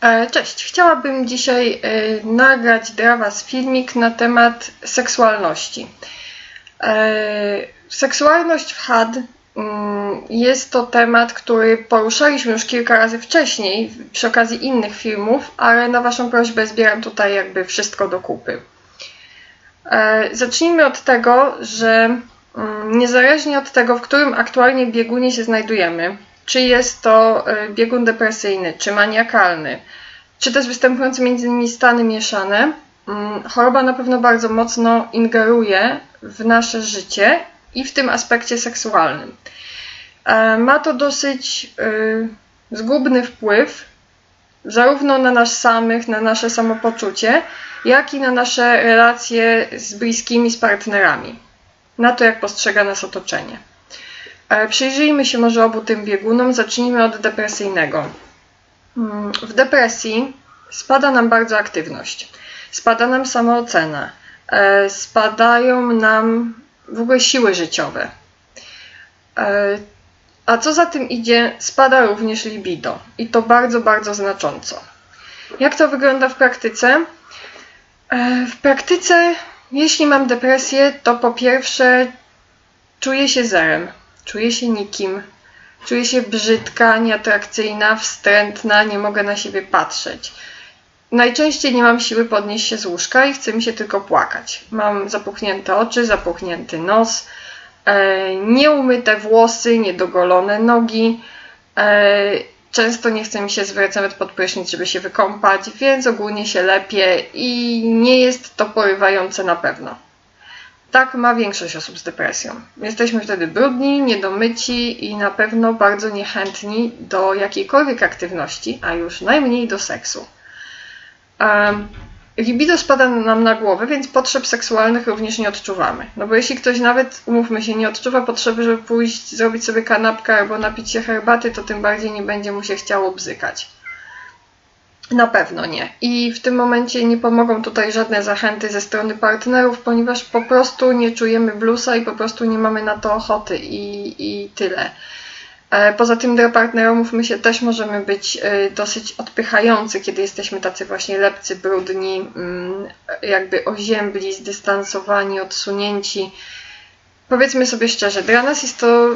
E, Cześć, chciałabym dzisiaj e, nagrać dla Was filmik na temat seksualności. E, Seksualność w HAD mm, jest to temat, który poruszaliśmy już kilka razy wcześniej przy okazji innych filmów, ale na Waszą prośbę zbieram tutaj jakby wszystko do kupy. Zacznijmy od tego, że mm, niezależnie od tego, w którym aktualnie biegunie się znajdujemy, czy jest to e, biegun depresyjny, czy maniakalny, czy też występujące między innymi stany mieszane, mm, choroba na pewno bardzo mocno ingeruje w nasze życie i w tym aspekcie seksualnym. E, Ma to dosyć y, zgubny wpływ zarówno na nas samych, na nasze samopoczucie, jak i na nasze relacje z bliskimi, z partnerami, na to, jak postrzega nas otoczenie. E, Przyjrzyjmy się może obu tym biegunom. Zacznijmy od depresyjnego. Mm, W depresji spada nam bardzo aktywność, spada nam samoocena, e, spadają nam w ogóle siły życiowe. E, A co za tym idzie, spada również libido i to bardzo, bardzo znacząco. Jak to wygląda w praktyce? W praktyce, jeśli mam depresję, to po pierwsze czuję się zerem, czuję się nikim, czuję się brzydka, nieatrakcyjna, wstrętna, nie mogę na siebie patrzeć. Najczęściej nie mam siły podnieść się z łóżka i chce mi się tylko płakać. Mam zapuchnięte oczy, zapuchnięty nos, e, nieumyte włosy, niedogolone nogi. E, często nie chce mi się zwracać nawet pod prysznic, żeby się wykąpać, więc ogólnie się lepiej i nie jest to porywające na pewno. Tak ma większość osób z depresją. Jesteśmy wtedy brudni, niedomyci i na pewno bardzo niechętni do jakiejkolwiek aktywności, a już najmniej do seksu. Um, libido spada nam na głowę, więc potrzeb seksualnych również nie odczuwamy. No bo jeśli ktoś nawet, umówmy się, nie odczuwa potrzeby, żeby pójść, zrobić sobie kanapkę albo napić się herbaty, to tym bardziej nie będzie mu się chciało bzykać. Na pewno nie. I w tym momencie nie pomogą tutaj żadne zachęty ze strony partnerów, ponieważ po prostu nie czujemy bluesa i po prostu nie mamy na to ochoty i, i tyle. E, Poza tym dla partnerów my się też możemy być e, dosyć odpychający, kiedy jesteśmy tacy właśnie lepcy, brudni, mm, jakby oziębli, zdystansowani, odsunięci. Powiedzmy sobie szczerze, dla nas jest to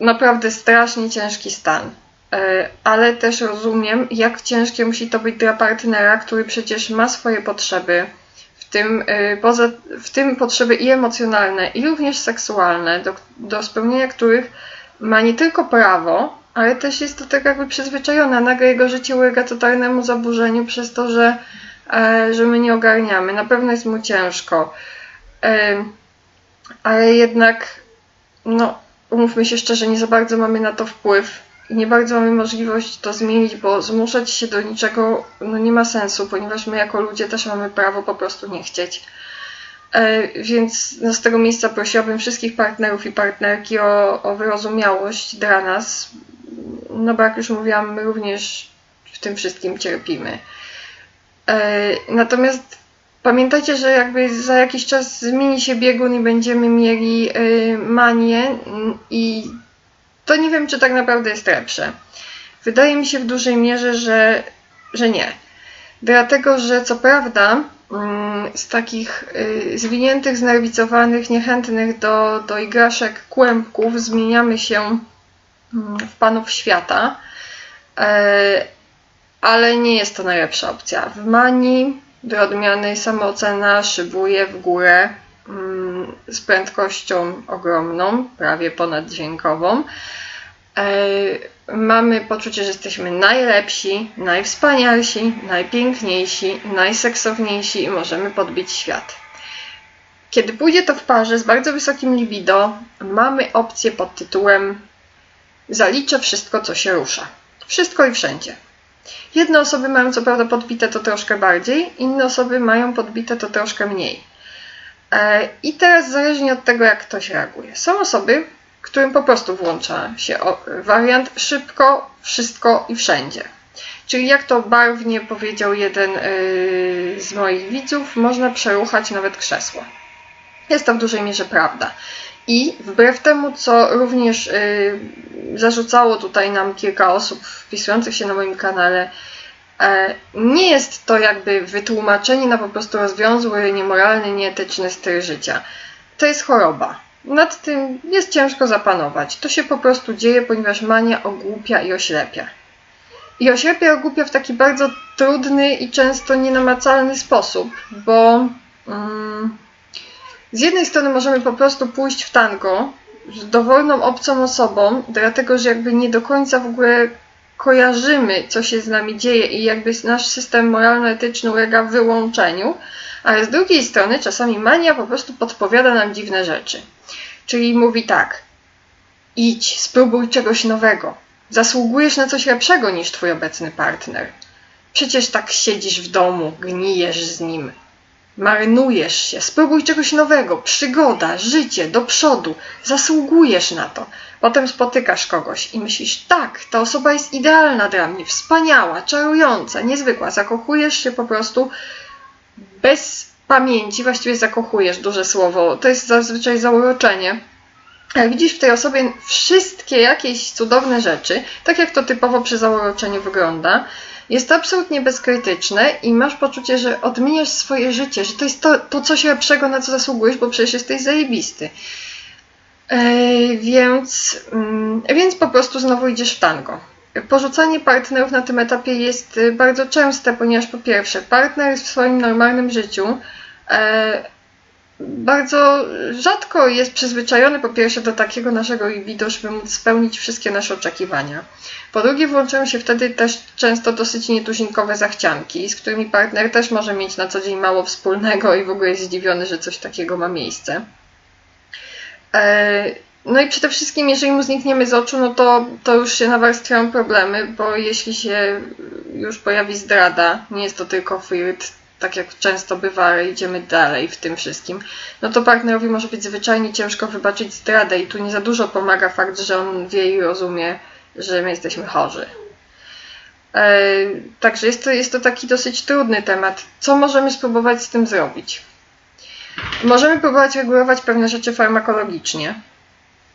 naprawdę strasznie ciężki stan. E, Ale też rozumiem, jak ciężkie musi to być dla partnera, który przecież ma swoje potrzeby, w tym, e, poza, w tym potrzeby i emocjonalne, i również seksualne, do, do spełnienia których ma nie tylko prawo, ale też jest do tego jakby przyzwyczajony, a nagle jego życie ulega totalnemu zaburzeniu przez to, że, e, że my nie ogarniamy. Na pewno jest mu ciężko. Ale jednak, no, umówmy się szczerze, nie za bardzo mamy na to wpływ nie bardzo mamy możliwość to zmienić, bo zmuszać się do niczego no, nie ma sensu, ponieważ my jako ludzie też mamy prawo po prostu nie chcieć. E, Więc no, z tego miejsca prosiłabym wszystkich partnerów i partnerki o, o wyrozumiałość dla nas. No bo jak już mówiłam, my również w tym wszystkim cierpimy. E, Natomiast pamiętajcie, że jakby za jakiś czas zmieni się biegun i będziemy mieli e, manię i to nie wiem, czy tak naprawdę jest lepsze. Wydaje mi się w dużej mierze, że, że nie. Dlatego, że co prawda mm, z takich y, zwiniętych, znerwicowanych, niechętnych do, do igraszek kłębków zmieniamy się mm, w panów świata, e, ale nie jest to najlepsza opcja. W manii do odmiany samoocena szybuje w górę z prędkością ogromną, prawie ponaddźwiękową. E, Mamy poczucie, że jesteśmy najlepsi, najwspanialsi, najpiękniejsi, najseksowniejsi i możemy podbić świat. Kiedy pójdzie to w parze z bardzo wysokim libido, mamy opcję pod tytułem Zaliczę wszystko, co się rusza. Wszystko i wszędzie. Jedne osoby mają co prawda podbite to troszkę bardziej, inne osoby mają podbite to troszkę mniej. E, I teraz zależnie od tego, jak ktoś reaguje. Są osoby, którym po prostu włącza się wariant szybko, wszystko i wszędzie. Czyli jak to barwnie powiedział jeden yy, z moich widzów, można przeruchać nawet krzesło. Jest to w dużej mierze prawda. I wbrew temu, co również yy, zarzucało tutaj nam kilka osób wpisujących się na moim kanale, Nie jest to jakby wytłumaczenie na po prostu rozwiązły, niemoralny, nieetyczny styl życia. To jest choroba. Nad tym jest ciężko zapanować. To się po prostu dzieje, ponieważ mania ogłupia i oślepia. I oślepia i ogłupia w taki bardzo trudny i często nienamacalny sposób, bo mm, z jednej strony możemy po prostu pójść w tango z dowolną obcą osobą, dlatego że jakby nie do końca w ogóle kojarzymy, co się z nami dzieje i jakby nasz system moralno-etyczny ulega wyłączeniu, ale z drugiej strony czasami mania po prostu podpowiada nam dziwne rzeczy. Czyli mówi tak: idź, spróbuj czegoś nowego. Zasługujesz na coś lepszego niż twój obecny partner. Przecież tak siedzisz w domu, gnijesz z nim. Marnujesz się, spróbuj czegoś nowego, przygoda, życie, do przodu, zasługujesz na to. Potem spotykasz kogoś i myślisz, tak, ta osoba jest idealna dla mnie, wspaniała, czarująca, niezwykła. Zakochujesz się po prostu bez pamięci, właściwie zakochujesz, duże słowo, to jest zazwyczaj zauroczenie. Ale widzisz w tej osobie wszystkie jakieś cudowne rzeczy, tak jak to typowo przy zauroczeniu wygląda. Jest to absolutnie bezkrytyczne i masz poczucie, że odmieniasz swoje życie, że to jest to, to coś lepszego, na co zasługujesz, bo przecież jesteś zajebisty. Ej, więc, mm, więc po prostu znowu idziesz w tango. Porzucanie partnerów na tym etapie jest y, bardzo częste, ponieważ po pierwsze, partner w swoim normalnym życiu e, bardzo rzadko jest przyzwyczajony po pierwsze do takiego naszego libido, żeby móc spełnić wszystkie nasze oczekiwania. Po drugie, włączają się wtedy też często dosyć nietuzinkowe zachcianki, z którymi partner też może mieć na co dzień mało wspólnego i w ogóle jest zdziwiony, że coś takiego ma miejsce. E, No i przede wszystkim, jeżeli mu znikniemy z oczu, no to, to już się nawarstwiają problemy, bo jeśli się już pojawi zdrada, nie jest to tylko flirt, tak jak często bywa, ale idziemy dalej w tym wszystkim, no to partnerowi może być zwyczajnie ciężko wybaczyć zdradę i tu nie za dużo pomaga fakt, że on wie i rozumie, że my jesteśmy chorzy. E, Także jest to, jest to taki dosyć trudny temat. Co możemy spróbować z tym zrobić? Możemy próbować regulować pewne rzeczy farmakologicznie.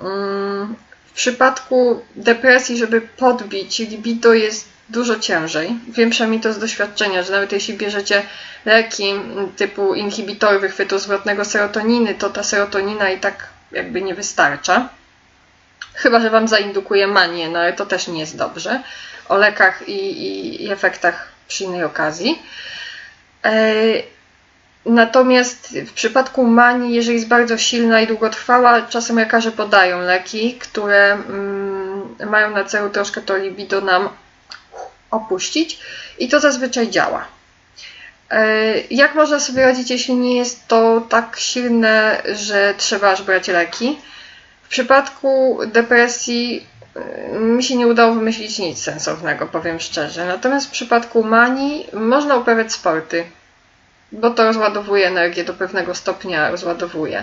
Mm, W przypadku depresji, żeby podbić libido jest dużo ciężej. Wiem przynajmniej to z doświadczenia, że nawet jeśli bierzecie leki typu inhibitory wychwytu zwrotnego serotoniny, to ta serotonina i tak jakby nie wystarcza. Chyba, że Wam zaindukuje manię, no ale to też nie jest dobrze. O lekach i, i, i efektach przy innej okazji. E, Natomiast w przypadku manii, jeżeli jest bardzo silna i długotrwała, czasem lekarze podają leki, które mm, mają na celu troszkę to libido nam opuścić i to zazwyczaj działa. E, Jak można sobie radzić, jeśli nie jest to tak silne, że trzeba aż brać leki? W przypadku depresji e, mi się nie udało wymyślić nic sensownego, powiem szczerze. Natomiast w przypadku manii można uprawiać sporty bo to rozładowuje energię do pewnego stopnia, rozładowuje.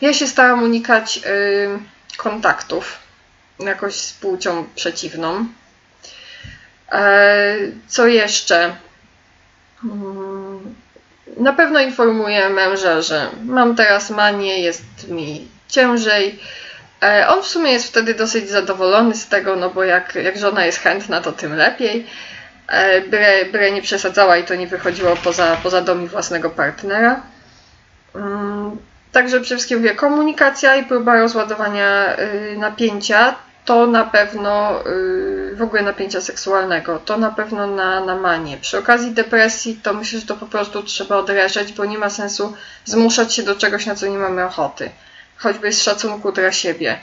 Ja się staram unikać y, kontaktów jakoś z płcią przeciwną. E, co jeszcze? Mm, Na pewno informuję męża, że mam teraz manię, jest mi ciężej. E, On w sumie jest wtedy dosyć zadowolony z tego, no bo jak, jak żona jest chętna, to tym lepiej. E, byle nie przesadzała i to nie wychodziło poza, poza dom i własnego partnera. Mm, Także przede wszystkim mówię, komunikacja i próba rozładowania y, napięcia to na pewno y, w ogóle napięcia seksualnego, to na pewno na, na manię. Przy okazji depresji to myślę, że to po prostu trzeba odreżeć, bo nie ma sensu zmuszać się do czegoś, na co nie mamy ochoty. Choćby z szacunku dla siebie.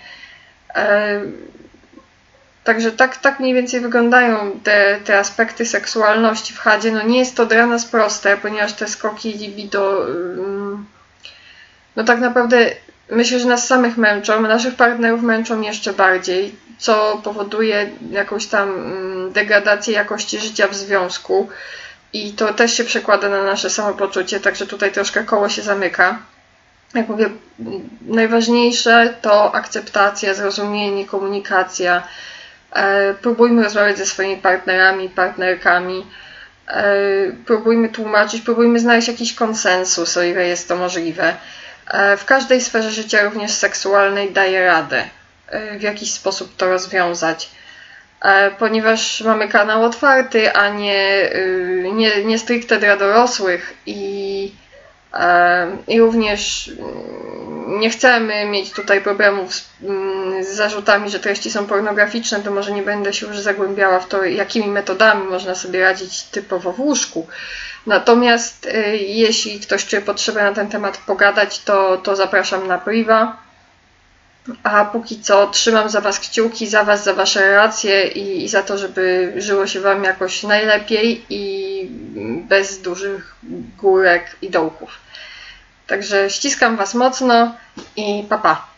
Także tak, tak mniej więcej wyglądają te, te aspekty seksualności w chadzie. No nie jest to dla nas proste, ponieważ te skoki libido, no tak naprawdę myślę, że nas samych męczą, naszych partnerów męczą jeszcze bardziej, co powoduje jakąś tam degradację jakości życia w związku i to też się przekłada na nasze samopoczucie, także tutaj troszkę koło się zamyka. Jak mówię, najważniejsze to akceptacja, zrozumienie, komunikacja, Próbujmy rozmawiać ze swoimi partnerami, partnerkami. E, Próbujmy tłumaczyć, próbujmy znaleźć jakiś konsensus, o ile jest to możliwe. E, W każdej sferze życia, również seksualnej, daje radę e, w jakiś sposób to rozwiązać. e, ponieważ mamy kanał otwarty, a nie, y, nie, nie stricte dla dorosłych i, e, i również mm, nie chcemy mieć tutaj problemów z, mm, z zarzutami, że treści są pornograficzne, to może nie będę się już zagłębiała w to, jakimi metodami można sobie radzić typowo w łóżku. Natomiast y, jeśli ktoś czuje potrzebę na ten temat pogadać, to, to zapraszam na priva. A póki co trzymam za Was kciuki, za Was, za Wasze relacje i, i za to, żeby żyło się Wam jakoś najlepiej i bez dużych górek i dołków. Także ściskam Was mocno i papa. Pa.